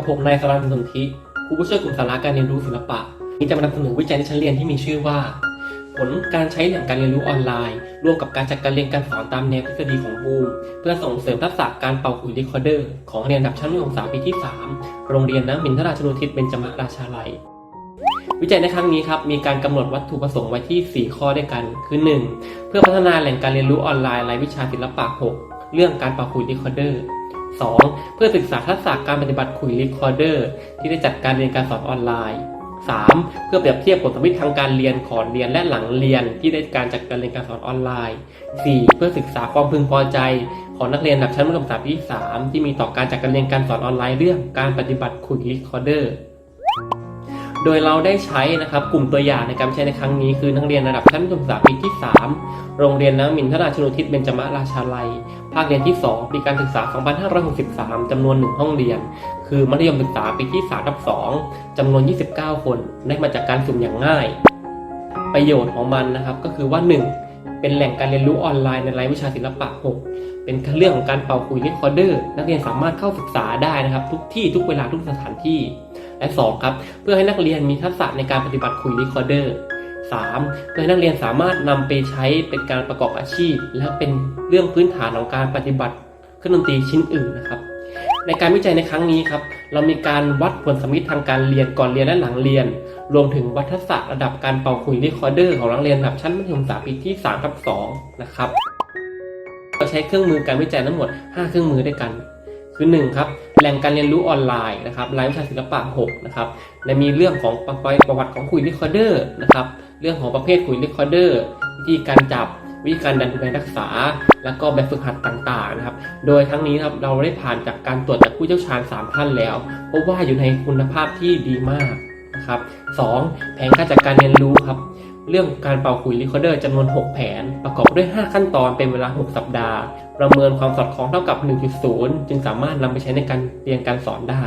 ับกับผมนายสรันสนธิครูผู้ช่วยกลุ่มสาระการเรียนรู้ศิลปะนี่จะมานำเสนอวิจัยในชั้นเรียนที่มีชื่อว่า ผลการใช้แหล่งการเรียนรู้ออนไลน์ ร่วมกับการจัดการเรียนการสอนตามแนวทฤษฎีของบูมเพื่อส่งเสริมทักษะการเป่าขลุ่ยรีคอร์เดอร์ของเรียนดับชั้นมัธยมศึกษาปีที่ 3 โรงเรียนน้ำมินทราชนุทิศเบญจมราชาลัยวิจัยในครั้งนี้ครับมีการกำหนดวัตถุประสงค์ไว้ที่ 4 ข้อด้วยกัน คือ 1. เพื่อพัฒนาแหล่งการเรียนรู้ออนไลน์รายวิชาศิลปะ 6 เรื่องการเป่าขลุ่ยรีคอร์เดอร์ 2. เพื่อศึกษาทักษะการปฏิบัติคุยรีคอร์เดอร์ที่ได้จัดการเรียนการสอนออนไลน์ 3. เพื่อเปรียบเทียบผลสมมติทางการเรียนก่อนเรียนและหลังเรียนที่ได้การจัดการเรียนการสอนออนไลน์ 4. เพื่อศึกษาความพึงพอใจ ของนักเรียนระดับชั้นมัธยมศึกษาปีที่3ที่มีต่อการจัดการเรียนการสอนออนไลน์เรื่องการปฏิบัติคุยรีคอร์เดอร์ โดยเราได้ใช้นะครับกลุ่มตัวอย่างในการใช้ในครั้งนี้คือนักเรียนระดับชั้นศึกษาปีที่ 3 โรงเรียนน้ำมินทราชนุทิศเบญจมราชาลัย ภาคเรียนที่ 2 ปีการศึกษา 2563 จำนวน 1 ห้องเรียน คือมัธยมศึกษาปีที่3ทับ2จำนวน 29 คน ได้มาจากการสุ่มอย่างง่าย ประโยชน์ของมันนะครับก็คือว่า 1. เป็นแหล่งการเรียนรู้ออนไลน์ในรายวิชาศิลปะ 6 เป็นเรื่องของการเป่าคุยเรคคอร์เดอร์ นักเรียนสามารถเข้าศึกษาได้นะครับ ทุกที่ทุกเวลาทุกสถานที่ และ 2 ครับ เพื่อให้นักเรียนมีทักษะในการปฏิบัติคุยรคคอร์เดอร์ 3. เพื่อให้นักเรียนสามารถนำไปใช้เป็นการประกอบอาชีพ และเป็นเรื่องพื้นฐานของการปฏิบัติเครื่องดนตรีชิ้นอื่นนะครับ ในการวิจัยในครั้งนี้ครับเรามีการวัดผลสมมติทางการเรียนก่อนเรียนและหลังเรียน รวมถึงวัดทักษะระดับการเป่าคุยรคคอร์เดอร์ของนักเรียนระดับชั้นมัธยมศึกษาปีที่3ทับ2นะครับเราใช้เครื่องมือการวิจัยทั้งหมด 5 เครื่องมือด้วยกัน คือ1ครับแหล่งการเรียนรู้ออนไลน์นะครับรายวิชาศิลปะ6นะครับและมีเรื่องของประประวัติของขลุ่ยเรคคอร์เดอร์นะครับเรื่องของประเภทขลุ่ยเรคคอร์เดอร์วิธีการจับวิธีการดันดูแลรักษา แล้วก็แบบฝึกหัดต่างๆนะครับ โดยทั้งนี้นะครับเราได้ผ่านจากการตรวจจากผู้เชี่ยวชาญ 3 ท่านแล้วพบว่าอยู่ในคุณภาพที่ดีมากนะครับสองแผนการจัดการเรียนรู้ครับ เรื่องการเป่าขุยรีคอร์เดอร์จำนวน 6 แผน ประกอบด้วย 5 ขั้นตอนเป็นเวลา 6 สัปดาห์ ประเมินความสอดคล้องเท่ากับ 1.0 จึงสามารถนำไปใช้ในการเรียนการสอนได้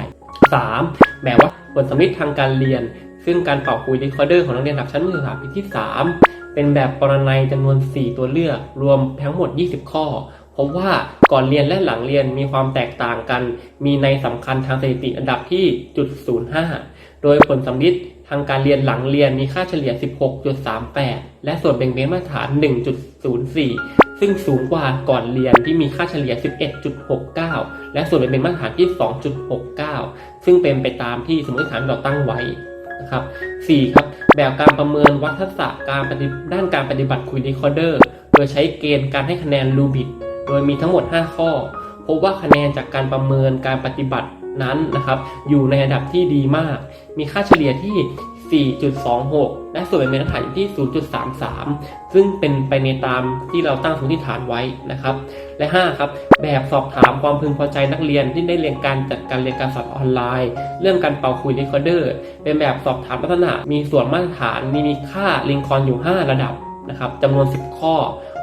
3. แบบว่าผลสมมติทางการเรียน ซึ่งการเป่าขุยรีคอร์เดอร์ของนักเรียนระดับชั้นมัธยมศึกษาปีที่ 3 เป็นแบบปรนัยจำนวน 4 ตัวเลือก รวมทั้งหมด 20 ข้อพบว่าก่อนเรียนและหลังเรียนมีความแตกต่างกัน มีในสำคัญทางสถิติอันดับที่จุด05 โดยผลสำลิดางการเรียนหลังเรียนมีค่าเฉลี่ย 16.38 และส่วนแบ่งเบนมาตรฐาน 1.04 ซึ่งสูงกว่าก่อนเรียนที่มีค่าเฉลี่ย 11.69 และส่วนแบ่งเบนมาตรฐานที่ 2.69 ซึ่งเป็นไปตามที่สมมติฐานเราตั้งไว้นะครับ 4. ครับ แบบการประเมินวัดทักษะการปฏิด้านการปฏิบัติคุยรีคอเดอร์ โดยใช้เกณฑ์การให้คะแนนรูบิกโดยมีทั้งหมด 5 ข้อ พบว่าคะแนนจากการประเมินการปฏิบัติ นั้นนะครับอยู่ในอันดับที่ดีมาก มีค่าเฉลี่ยที่ 4.26 และส่วนเป็นเาตรฐานอยู่ที่ 0.33 ซึ่งเป็นไปในตามที่เราตั้งสมมติฐานไว้นะครับ และ 5 ครับ แบบสอบถามความพึงพอใจนักเรียนที่ได้เรียนการจัดการเรียนการสอนออนไลน์ เรื่องการเป่าคุยเรคคอร์เดอร์ เป็นแบบสอบถามลักษณะ มีส่วนมาตรฐาน มีมีค่าลิงคอนอยู่ 5 ระดับนะครับจำนวน 10 ข้อ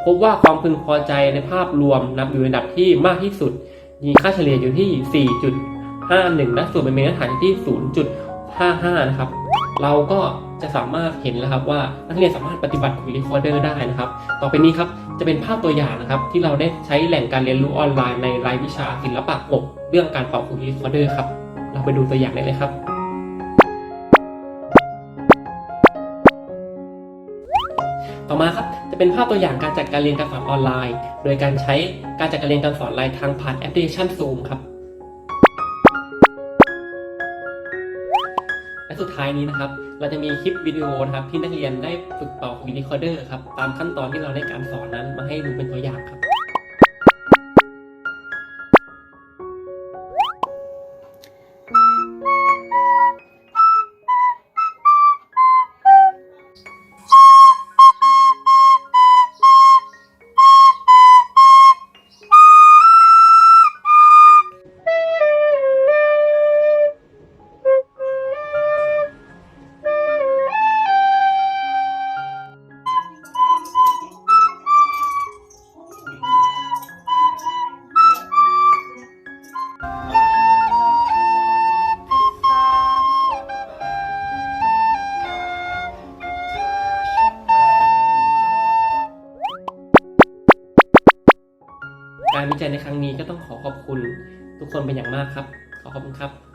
พบว่าความพึงพอใจในภาพรวมนับอยู่ในระดับที่มากที่สุด มีค่าเฉลี่ยอยู่ที่ 4. 0.51นะส่วนเป็นเมตรฐานอยู่ที่ 0.55 นะครับ เราก็จะสามารถเห็นแล้วครับว่านักเรียนสามารถปฏิบัติคุยรีคอร์เดอร์ได้นะครับ ต่อไปนี้ครับจะเป็นภาพตัวอย่างนะครับ ที่เราได้ใช้แหล่งการเรียนรู้ออนไลน์ในรายวิชาศิลปะ6เรื่องการเป่าคุยรีคอร์เดอร์ครับ เราไปดูตัวอย่างได้เลยครับต่อมาครับจะเป็นภาพตัวอย่างการจัดการเรียนการสอนออนไลน์ โดยการใช้การจัดการเรียนการสอนไลน์ทางผ่านแอปพลิเคชัน Zoom ครับ สุดท้ายนี้นะครับ เราจะมีคลิปวิดีโอนะครับที่นักเรียนได้ฝึกเป่าวิดีคอเดอร์ครับตามขั้นตอนที่เราได้การสอนนั้นมาให้ดูเป็นตัวอย่างครับ ใจในครั้งนี้ก็ต้องขอขอบคุณทุกคนเป็นอย่างมากครับ ขอขอบคุณครับ